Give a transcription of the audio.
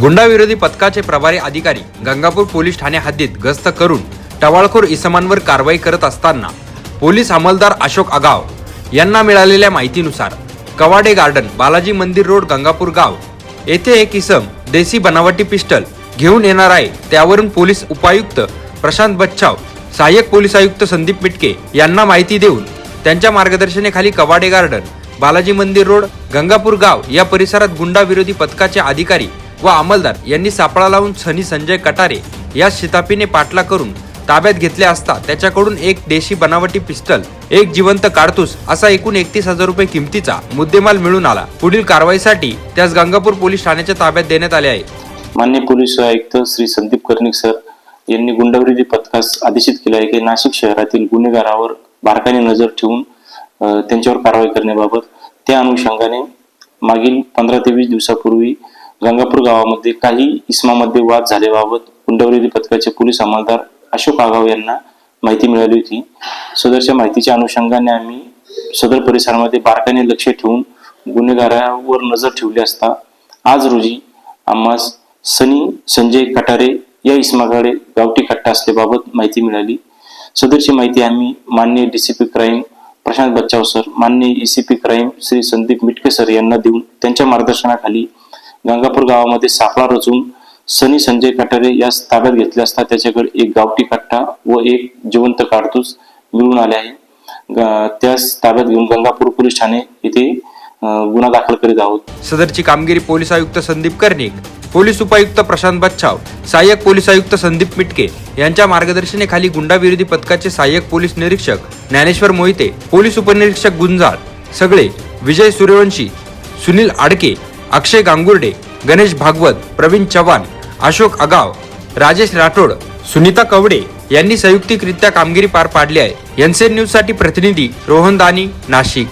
गुंडाविरोधी पथकाचे प्रभारी अधिकारी गंगापूर पोलीस ठाणे हद्दीत गस्त करून टवाळखोर इसमांवर कारवाई करत असताना पोलीस अंमलदार अशोक आगाव यांना मिळालेल्या माहितीनुसार कवाडे गार्डन बालाजी मंदिर रोड गंगापूर गाव येथे एक इसम देसी बनावटी पिस्टल घेऊन येणार आहे. त्यावरून पोलीस उपायुक्त प्रशांत बच्छाव सहाय्यक पोलीस आयुक्त संदीप मिटके यांना माहिती देऊन त्यांच्या मार्गदर्शनेखाली कवाडे गार्डन बालाजी मंदिर रोड गंगापूर गाव या परिसरात गुंडाविरोधी पथकाचे अधिकारी व अंमलदार यांनी सापळा लावून सनी संजय कटारे या शितापीने पाठला करून ताब्यात घेतले असता त्याच्याकडून एक देशी बनावटी पिस्टल एक जिवंत काडतूस असा एकूण एकतीस हजार रुपये किमतीचा मुद्देमाल मिळून आला. पुढील कारवाईसाठी त्यास गंगापूर पोलीस ठाण्याच्या ताब्यात देण्यात आले आहे. मान्य पोलीस आयुक्त श्री संदीप कर्णिक सर यांनी गुंडविरोधी पथकास आदेशित केले आहे की नाशिक शहरातील गुन्हेगारावर बारकाईने नजर ठेवून त्यांच्यावर कारवाई करण्याबाबत त्या अनुषंगाने मागील पंधरा ते वीस दिवसापूर्वी गंगापूर गावामध्ये काही इस्मामध्ये वाद झाल्याबाबत गुंडविरोधी पथकाचे पोलीस अंमलदार अशोक आगाव यांना माहिती मिळाली होती. सदरच्या माहितीच्या अनुषंगाने आम्ही सदर परिसरामध्ये बारकाईने लक्ष ठेवून गुन्हेगारावर नजर ठेवली असता आज रोजी आम्हास सनी संजय कटारे या इसमाकडे गावठी कट्टा असल्याबाबत माहिती मिळाली. सदरची माहिती आम्ही मान्य DCP crime Prashant Bachhav sir मान्य ACP crime Shri Sandeep Mitke sir यांना देऊन त्यांच्या मार्गदर्शनाखाली गंगापूर गावामध्ये सापळा रचून सनी संजय कटारे यास ताब्यात घेतले असता त्याच्याकडे एक गावठी कट्टा व एक जिवंत काडतूस मिळून आले आहे. ग- त्यास ताब्यात घेऊन गंगापूर पोलीस ठाणे येथे गुन्हा दाखल करीत आहोत. सदरची कामगिरी पोलीस आयुक्त संदीप कर्णिक पोलीस उपायुक्त प्रशांत बच्छाव सहाय्यक पोलीस आयुक्त संदीप मिटके यांच्या मार्गदर्शनेखाली गुंडाविरोधी पथकाचे सहाय्यक पोलीस निरीक्षक ज्ञानेश्वर मोहिते पोलीस उपनिरीक्षक गुंजाळ सगळे विजय सूर्यवंशी सुनील आडके अक्षय गांगुर्डे गणेश भागवत प्रवीण चव्हाण अशोक अगाव राजेश राठोड सुनीता कवडे यांनी संयुक्तिकरित्या कामगिरी पार पाडली आहे. एनसेन न्यूजसाठी प्रतिनिधी रोहन दानी नाशिक.